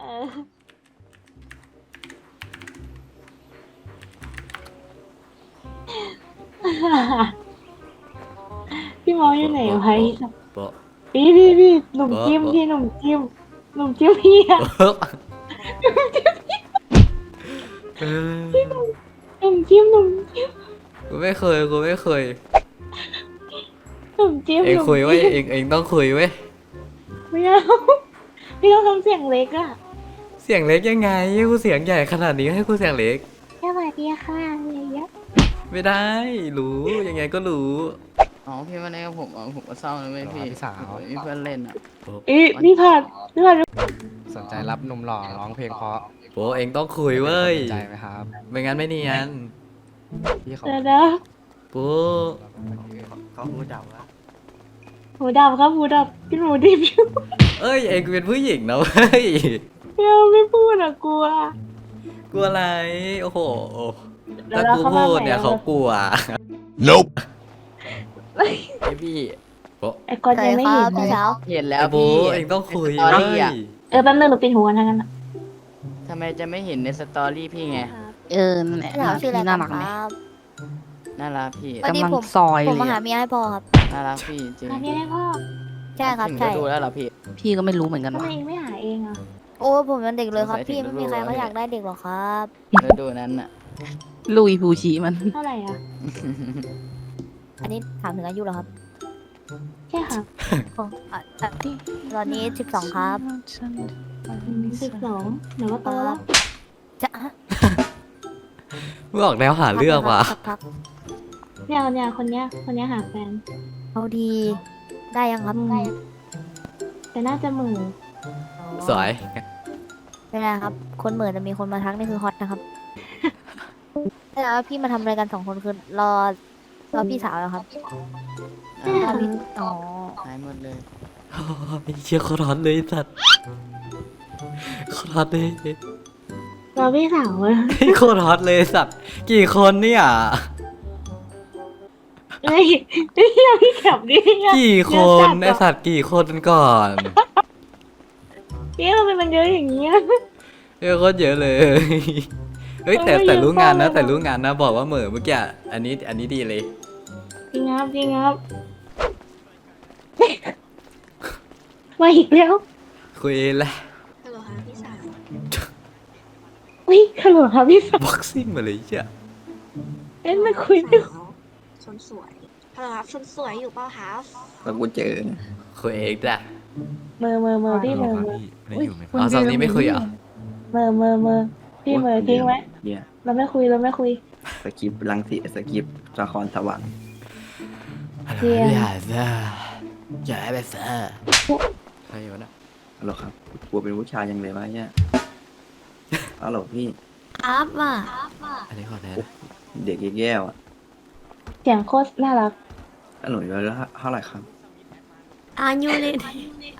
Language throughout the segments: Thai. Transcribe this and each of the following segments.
เออพี่มองอยู่ไหนวะโป๊ะพี่พี่พี่หนุ่มเบอะจิ้มเบอะพี่หนุ่มจิ้มหนุ่มจิ้มพี่อะโป๊ะเออหนุ่มจิ้มหนุ่มจิ้มกูไม่เคยกูไม่เคย หนุ่มจิ้มเองหนุ่มคุยไว้ยจิ้มเองเองต้องคุยไว้ยไม่เอาพี่ต้องทำเสียงเล็กอะ เสียงเล็กยังไงกูเสียงใหญ่ขนาดนี้ให้กูเสียงเล็ก สวัสดีค่ะอะไรอย่างเงี้ยไม่ได้ รู้ยังไงก็รู้ อ๋อพี่มาเล่นกับผมอ๋อผมก็เศร้านะเว้ยพี่พี่สาวมีเพื่อนเล่นอะอีพี่ผัดพี่ผัดสนใจรับหนุ่มหล่อร้องเพลงเพราะโป๊ะเองต้องคุยเว้ยสนใจไหมครับไม่งั้นไม่เนียนพี่เขาเดี๋ยวนะโป๊ะเขาพูดดังแล้วหูดับครับหูดับพี่หนูดิบอยู่เอ้ยเองเป็นผู้หญิงนะเว้ย ไม่เอาไม่พูดอะกลัว กลัวอะไร โอ้โหเดี๋ยถ้าวเรากูเข้ามาพูดใหม่เนี่ยแล้วเขากลัวไอพี่โป๊ะไอ้กอนยังไม่เห็นเลยเห็นแล้วไอ้โป๊พี่ะเองต้องคุยสตอเว้รี่ยอะเออแป๊บนึงหนูปิดหูกันทั้งนั้นอะทำไมจะไม่เห็นในสตอรี่พี่ไง เออนั่นแหละถามชื่ออะไรน่ากัรันกคไหมรับน่ารักพี่ วันนี้กำลังผมซอยผมเลมายหาอะเมียให้พ่อครับ น่ารักพี่จริงอันนี้ได้พ่อใช่ครับถึงใช่จะดูแล้วเหรอพี่พี่ก็ไม่รู้เหมือนกันทำไมว่าเองไม่หาเองอะ โอ้ผมเป็นเด็กเลยครับสงสัยพี่ถึไม่งมีใครรู้เขาว่าอยากได้เด็กหรอกครับแล้วดูนั้นอะ ลุยภูชีมัน เท่าไหร่อะอันนี้ถามถึงอายุเหรอครับใช่ค่ะอ๋ออะอะตอนนี้สิบสองครับสิบสองหนูก็โตแล้วจะมึงออกแนวหาเรื่องว่ะสักพักเนี่ยเนี่ยคนเนี้ยคนเนี้ยหาแฟนเอาดีได้ยังครับอืมแต่น่าจะหมื่น สวย ไม่ได้ครับ คนเหมือนจะมีคนมาทักนี่คือฮอตนะครับแล้วพี่มาทำอะไรกันสองคนคือรอรอพี่สาวเหรอครับอ้าวรอพี่อ๋อหายหมดเลยไอ้เชี่ยเขาร้อนเลยไอ้สัตว์เขาร้อนเลยรอพี่สาวอะไอ้โคตรฮอตเลยไอ้สัตว์ กี่คนเนี่ยเฮ้ยพี่เอาพี่ขับดิเนี่ยกี่คนเยไอ้อะจัดอะสัตว์กี่คนก่อน พี่ทำไมมันเยอะอย่างเงี้ยเออโคตรเยอะเลย เฮ้ยแต่เออแต่เยอะรู้งานนะมากเลยแต่รู้งานนะบอกว่าเหม่อเมื่อกี้อะอันนี้อันนี้ดีเลยจริงครับจริงครับมาอีกแล้วคุยแหละฮัลโหลค่ะพี่สาวอุ้ยฮัลโหลครับพี่สาวบ็อกซิ่งมาเลยเชี่ยเอ้ยไม่คุยไม่สาวคนสวยฮัลโหลครับคนสวยอยู่เปล่าครับแล้วกูเจอคุยเองจ้ะ เมอเมอเมอพี่เมอเมออุ๊ยอ๋อสามนี้ไม่คุยเหรอ เมอเมอเมอพี่เมอทิ้งไว้เนี่ยเราไม่คุยเราไม่คุย สกิปลังสิตสกิปละครสวรรค์เชี่ยอย่าซะอย่าไปซะใครวะนะฮัลโหลครับกลัวเป็นผู้ชายยังเลยวะเนี่ยฮัลโหลพี่ครับว่ะอันนี้ขอแทนเด็กแย่ๆอะเสียงโคตรน่ารักฮัลโหลอยู่แล้วเท่าไหร่ครับ อายุเลย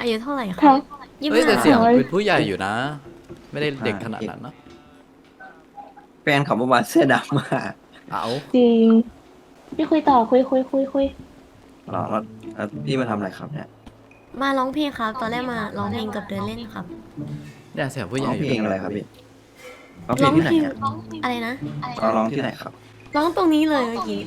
อายุเท่าไหร่คครัรับบยี่สิเฮ้ยบแต่ห้าเสียงเป็นผู้ใหญ่อยู่นะ ไม่ได้เด็กขนาดนั้นเนอะแฟนเขาเมื่อวานเสื้อดำมาเอาจริงพี่คุยต่อคุยคุยคุยคุยหรอแล้วแล้วพี่มาทำอะไรครับเนี่ยมาร้องเพลงครับ ตอนแรกมาร้องเพลงกับเดินเล่นครับ เนี่ยเสียงผู้ใหร้ญ่องอยู่เพลงอะไรครับพี่ร้องเพลงที่ไหนอะอะไรนะ เราร้องที่ไหนครับร้องตรงนี้เลยเมื่อกี้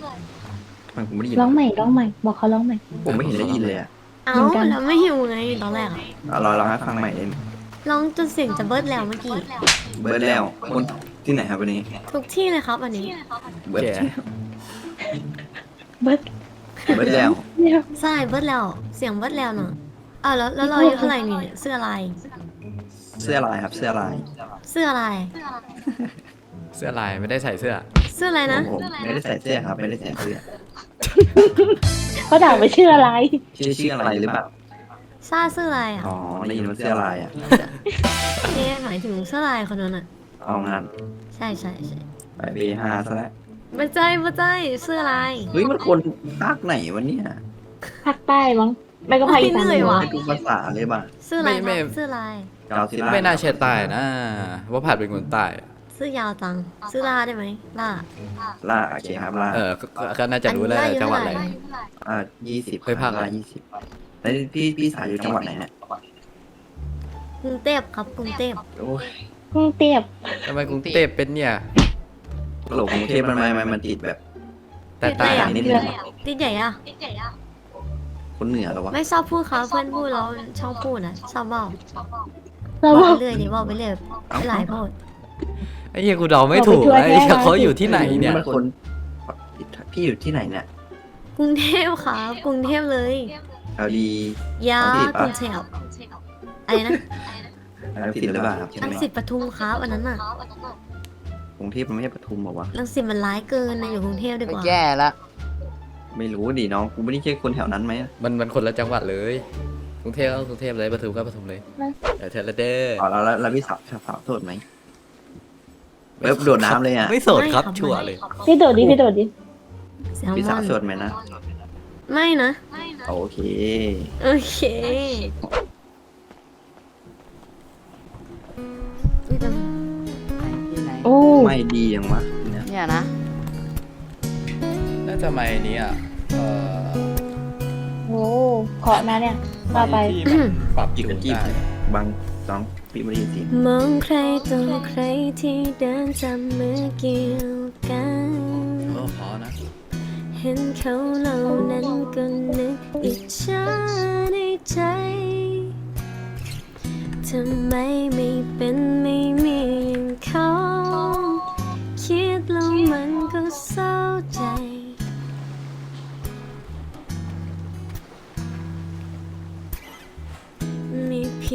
ทำไมันผมไม่ได้ยินร้องใหม่ร้องใหม่ บอกเขาร้องใหม่ผมไม่เห็นได้ยินเลยอะ เอ้าเหมือนกันแล้วไม่หิวไงตอนแรกอะเอาเราร้องให้ฟังใหม่ได้ไหมร้องจนเสียงจะเบิดแล้วเมื่อกี้ เบิร์ดแล้วคนที่ไหนครับวันนี้ ทุกที่เลยครับวันนี้ เบิร์ดแก่เบิร์ดเบิร์ดแล้วเนี่ยใช่เบิดแล้ว เสียงเบิดแล้วเนาะอ้าวแล้วแล้วเราอายุเท่าไหร่นี่เสื้ออะไร เสื้อลายครับเสื้อลายเสื้ออะไร เสื้อลายไม่ได้ใส่เสื้อ เสื้ออะไรนะ ผมไม่ได้ใส่เสื้อครับไม่ได้ใส่เสื้อ เขาด่าไปชื่ออะไร ชื่อชื่ออะไรหรือเปล่าซาเสื้ออะไรอะอ๋อได้ยินว่าเสื้อลายอะเอ๊ะหมายถึงเสื้อลายคนนั้นอะ เอางั้นใช่ใช่ใช่ไปเบฮาซะแล้วไม่ใจไม่ใจเสื้อลายเฮ้ยมันคนภาคไหนวะเนี่ยภาคใต้มั้งไม่ก็ภาคอีสานไม่เหนื่อยว่ะไม่ดูภาษาเลยป่ะเสื้อลายไม่คไม่รับเสื้อลายกาวซิล่าไม่น่าเชื่อตายนะว่าผัดเป็นคนใตายเสื้อยาวจังเสื้อลาได้ไหมล่า ล่าโอเคครับล่าเออก็ก็ก็น่าจะรู้แล้วอันนี้จังหวัดอะไรเท่าไหร่อ่ายี่สิบเคยภาคอะไรล่ายี่สิบแล้วพี่พี่สายอยู่จังหวัดไหนเนี่ยกรุงเทพครับกรุงเทพโอ้ยกรุงเทพทำไมกรุงเทพเป็นเนี่ย ตลกกรุงเทพมันไม่ไม่มันติดแบบแต่ตาต่างนิดนึงที่ไหนอะคนเหนือเหรอวะไม่ชอบพูดครับเพื่อนพูดแล้วชอบพูดนะชอบบอกเราบบอกไปเรื่อยดิบอกไปเรื่อยไม่หลายพูด ไอ้เหี้ยกูเดาไม่ถูกบอกไปทั่วไอ้เหี้ยแค่เขาอยู่ที่ไหนเนี่ยมันคนพี่อยู่ที่ไหนเนี่ยกรุงเทพครับกรุงเทพเลยเอาดียาเอาดิกรุงเทพอะไรนะรังสิตหรือเปล่าครับใช่ลังไหมสิตปทุมครับอันนั้นน่ะกรุงเทพมันไม่ใช่ปทุมเหรอวะลังสิตมันร้ายเกินนะอยู่กรุงเทพดีกว่าแย่ละไม่รู้ดิน้องกูไม่ได้ใช่คนแถวนั้นไหมมันมันคนละจังหวัดเลยกรุงเทพก็กรุงเทพเลยปทุมก็ปทุมเลยเดี๋ยวเธอละเด้ออ๋อแล้วแล้วแล้วพี่สาวสาวสาวโสดไหม เว็บโดดน้ำเลยอะ ไม่โสดครับชัวร์เลยพี่โดดดิพี่โดดดิแซลพี่มสาอวนโสดไหมนะไม่นะ โอเค โอเคอุ๊ยแต่ที่ไหนโอ้ไม่ดียังวะเนี่ยเนี่ยนะ แล้วทำไมนี้อะเอ่อโหเคาะนะเนี่ยว่าไป ที่มันปรับจีบจูกันนจีบได้บางสองพี่ไม่ได้ยินเสียงมองใครต่อใครที่เดินจับมือเกี่ยวกัน เออพอนะ เห็นเขาเหล่านั้นก็นึกอิจฉาในใจ ทำไมไม่เป็นไม่มีอย่างเขา คิดแล้วมันก็เศร้าใจ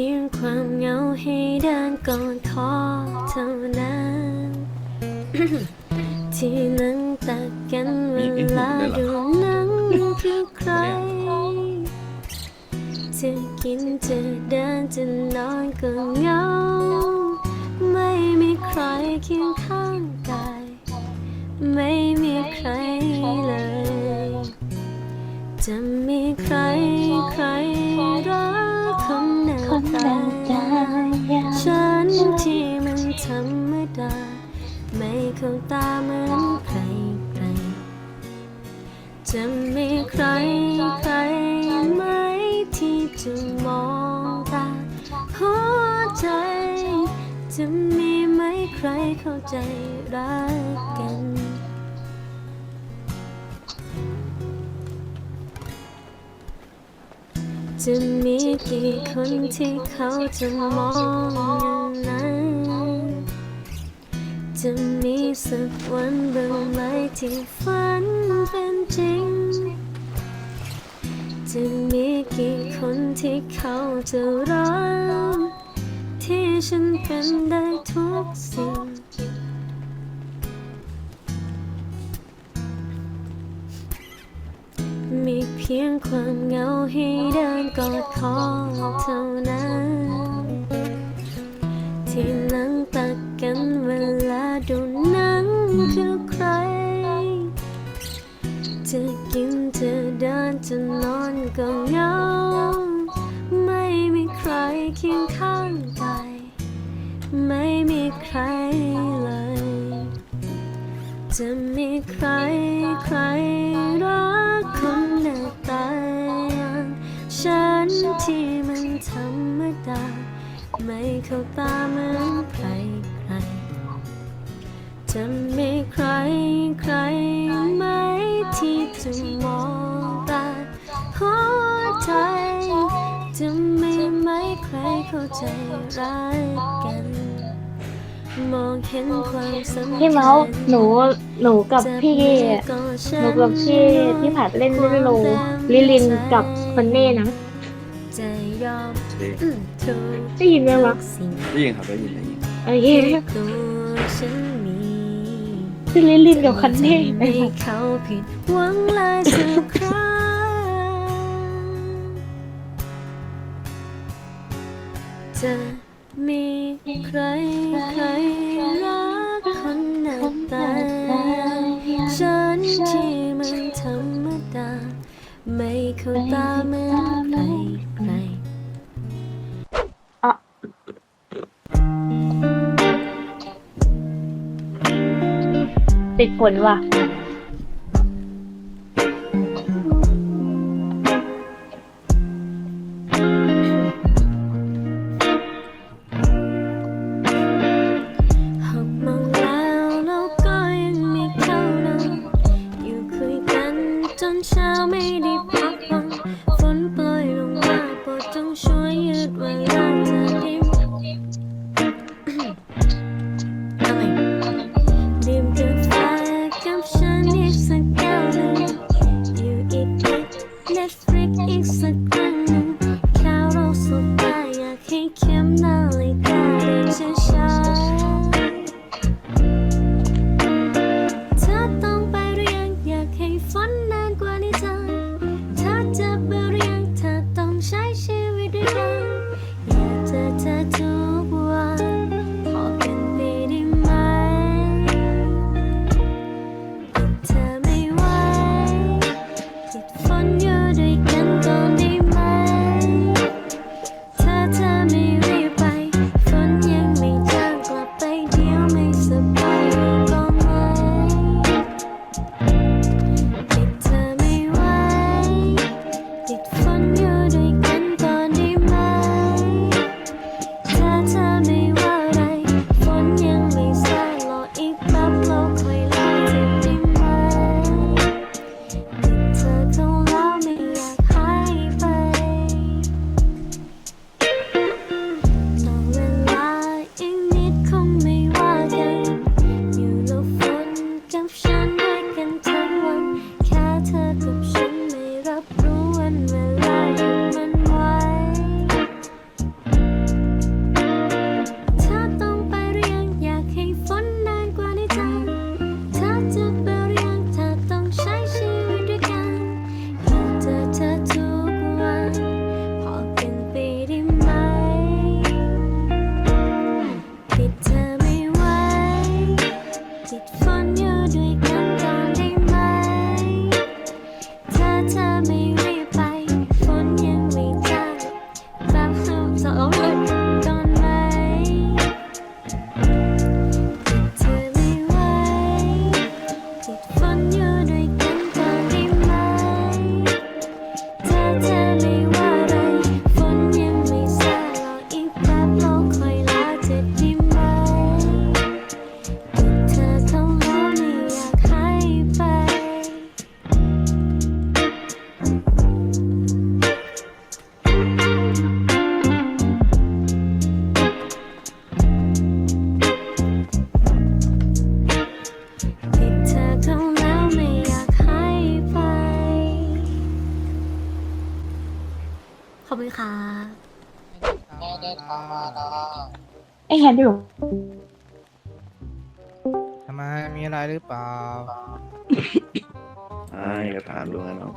พียงความเหงาให้เดินกอดคอเท่านั้น ที่นั่งตักกันเวลาดูหนังคือใคร จะกินจะเดินจะนอนก็เหงา ไม่มีใครเคียงข้างกายไม่มีใครเลย จะมีใครใคร เข้าตาเหมือนใครใคร จะมีใครใครไหมที่จะมองตาหัวใจ จะมีไหมใครเข้าใจรักกันจะมีกี่คนที่เขาจะมองอย่างนั้น จะมีสักวันบ้างไหมที่ฝันเป็นจริง จะมีกี่คนที่เขาจะรักที่ฉันเป็นได้ทุกสิ่ง มีเพียงความเหงาให้เดินกอดคอเท่านั้น ที่นั่งตักกันเวลา จะนอนก็เหงา ไม่มีใครเคียงข้างกายไม่มีใครเลย จะมีใครใครรักคนหน้าตาอย่างฉันที่มันธรรมดา ไม่เข้าตาเหมือนใครใคร จะมีใครใคร ใจรักกัน มองเห็นความสำคัญพี่เมาส์หนูหนูกับพี่หนูกับพี่ที่ผ่านเล่นเล่นโลลิลินกับคนเน่นะจะยอมอืมทุกได้ยินไหมวะสิ่งได้ยินครับได้ยินได้ยินโอเคที่ตัวฉันมีชื่อลิลินกับคนเน่จะไม่เขาผิดหวังเลยสักครั้ง จะมีใครใครรักคนหน้าตายฉันที่มันธรรมดา ไม่เข้าตาเหมือนใครใครติดผลว่ะ don't show it well. นอยู่ ทำไมมีอะไรหรือเปล่า อ่าก็ถามดูนะน้อง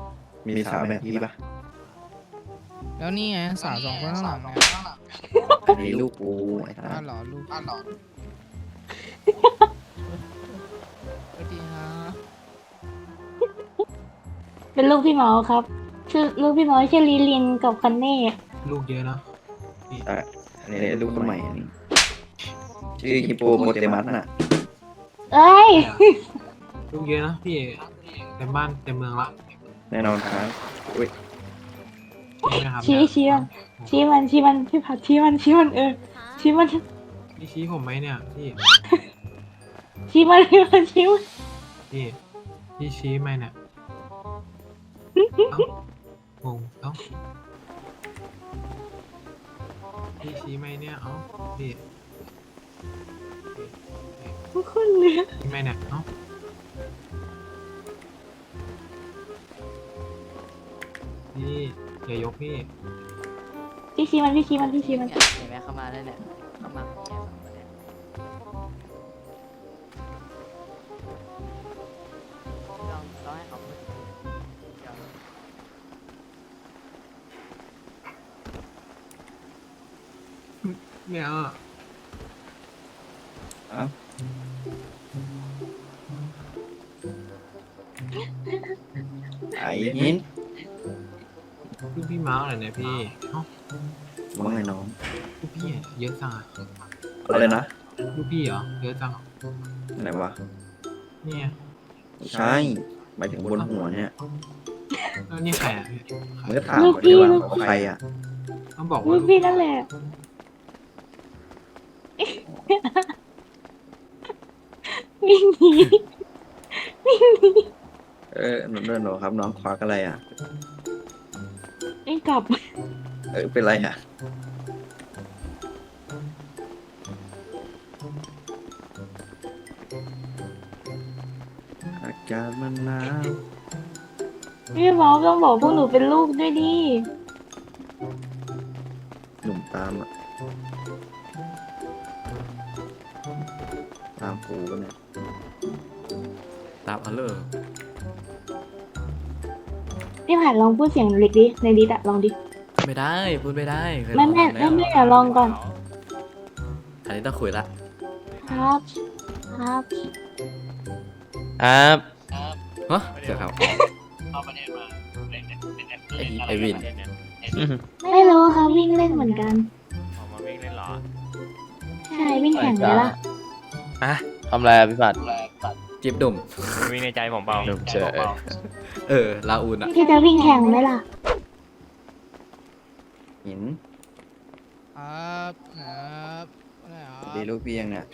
มีสาวแบบพี่ปะแล้วนี่ไงสาวสองคนข้างหลังเนี่ยอันนี้ลูกกูไอ้ตาอ้าวเหรอลูกอ้าวเหรอสวัสดีฮะเป็นลูกพี่เมาส์ครับ ชื่อลูกพี่เมาส์ชื่อลิลินกับคันเน่ ลูกเยอะนะอะอันนี้ลูกคนใหม่อันนี้ ชื่อฮิปโปโปเตมัสน่ะ เอ้ย ลูกเยอะนะพี่เต็มบ้านเต็มเมืองละแน่นอนครับอุ้ยใช่ไหมครับชี้ชี้มัน ชี้มันชี้มันพี่ผัดชี้มันชี้มันเออชี้มันพี่ชี้ผมไหมเนี่ยพี่ชี้มันชี้มันชี้มันพี่พี่ชี้ไหมเนี่ยเอ้างงเอ้าพี่ชี้ไหมเนี่ยเอ้าพี่ ทุกคนเลยชี้ไหมเนี่ยเอ้าพี่อย่ายกพี่พี่ชี้มันพี่ชี้มันพี่ชี้มันเห็นไหมเข้ามาแล้วเนี่ยเข้ามาแค่สองคนเนี่ยลองลองให้เขาพูดเดี๋ยวไม่เอาอะ รอเนี่ยพี่เอ้าว่าไงน้องลูกพี่เยอะจังอะอะไรนะลูกพี่เหรอเยอะจังไหนวะเนี่ยไม่ใช่หมายถึงบนหัวเนี่ยแล้วนี่ใครอะมันก็ถามเขาดีว่าของใครอะต้องบอกลูว่ากพี่นั่นแหละวิ่งหนีเออหนูเดินหนูครับน้องควักอะไรอะ ไม่กลับ เออเป็นไรอะ อากาศมันหนาวพี่เมาส์ต้องบอกพวกหนูเป็นลูกด้วยดิ หนุ่มตามอะ ตามกูกันเนี่ย ตามอัลเลอร์ พี่ผัดลองพูดเสียงเล็กดิในดิสอะลองดิ ไม่ได้พูดไม่ได้เคยแม่แม่ลองแม่แล้วแม่อย่าลองก่อน อันนี้ต้องคุยละครับ ครับ ครับฮะเดี๋ยวครับไอ้ไอวินไม่รู้ครับวิ่งเล่นเหมือนกัน ออกมาวิ่งเล่นหรอใช่วิ่งแข่งเลยล่ะ ทำอะไรอะพี่ผัดจิบดุ่มวิ่งในใจผมเปล่าดุมเฉย เออลาอูนอะพี่จะวิ่งแข่งไหมล่ะ หินครับครับดีลูกพี่ยังเนี่ย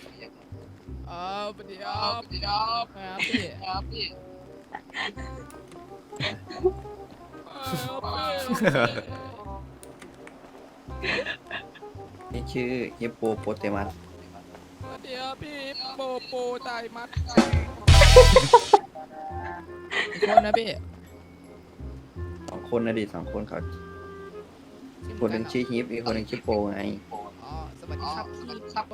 เออสวัสดีครับสวัสดีครับครับพี่ครับพี่ครับพี่นี่ชื่อฮิปโปโปเตมัสสวัสดีครับพี่โปโปไตมัดอีกคนนะพี่สอง คนนะดิสองคนเขาคนหนึ่งชื่อฮิปอีกคนหนึ่งชื่อโปไงอ๋อสวัสดีครับพี่โปโป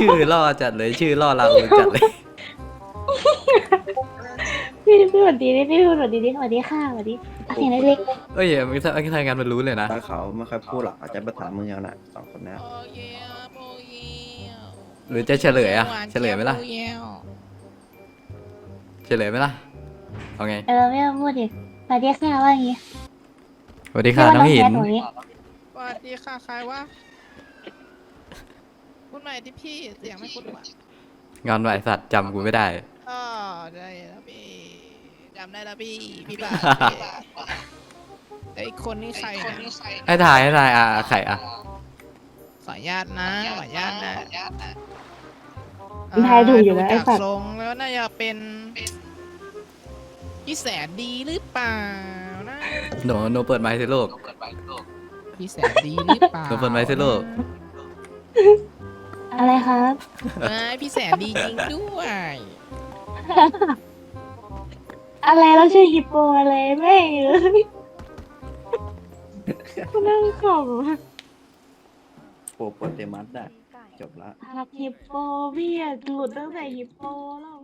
ชื่อล่อจัดเลยชื่อล่อเราจัดเลย พี่พี่สวัสดีดิพี่สวัสดีดิสวัสดีค่ะสวัสดีเสียงเล็กเอ้ยมันถ้าถ้างานมันรู้เลยนะถ้าเขาไม่ค่อยพูดหรอกเขาจะภาษามือเอาน่ะสองคนนะโอเยโปเยหรือจะเฉลยอะ เฉลยไหมล่ะ เฉลยไหมล่ะ เอาไงๆเออไม่ต้องพูดดิ สวัสดีค่ะว่าอย่างงี้สวัสดีค่ะน้องหินพี่ว่าแคทหนี่สวัสดีค่ะใครวะคุณใหม่ที่พี่เสียงไม่คุ้นว่ะงอนไหวสัตว์จำกูไม่ได้ อ๋อได้แล้วพี่จำได้แล้วพี่พี่บาทไอ้คนนี้ใครนะให้ถ่ายให้ถ่ายอะใครอะ ขออนุญาตนะขออนุญาตนะทายถูกอยู่แล้วไอ้จากสัตว์ทรงแล้วน่าจะเป็น พี่แสนดีหรือเปล่านะหนูหนูเปิดไมค์สิลูกพี่แสนดีหรือเปล่าหนูเปิดไมค์สิลูกอะไรครับไม่พี่แสนดีจริงด้วย อะไรแล้วชื่อฮิปโปอะไรไม่เลยกูนั่งขำโปโปเตมัสน่ะจบละครับฮิปโปพี่อะหลุดตั้งแต่ฮิปโปแล้ว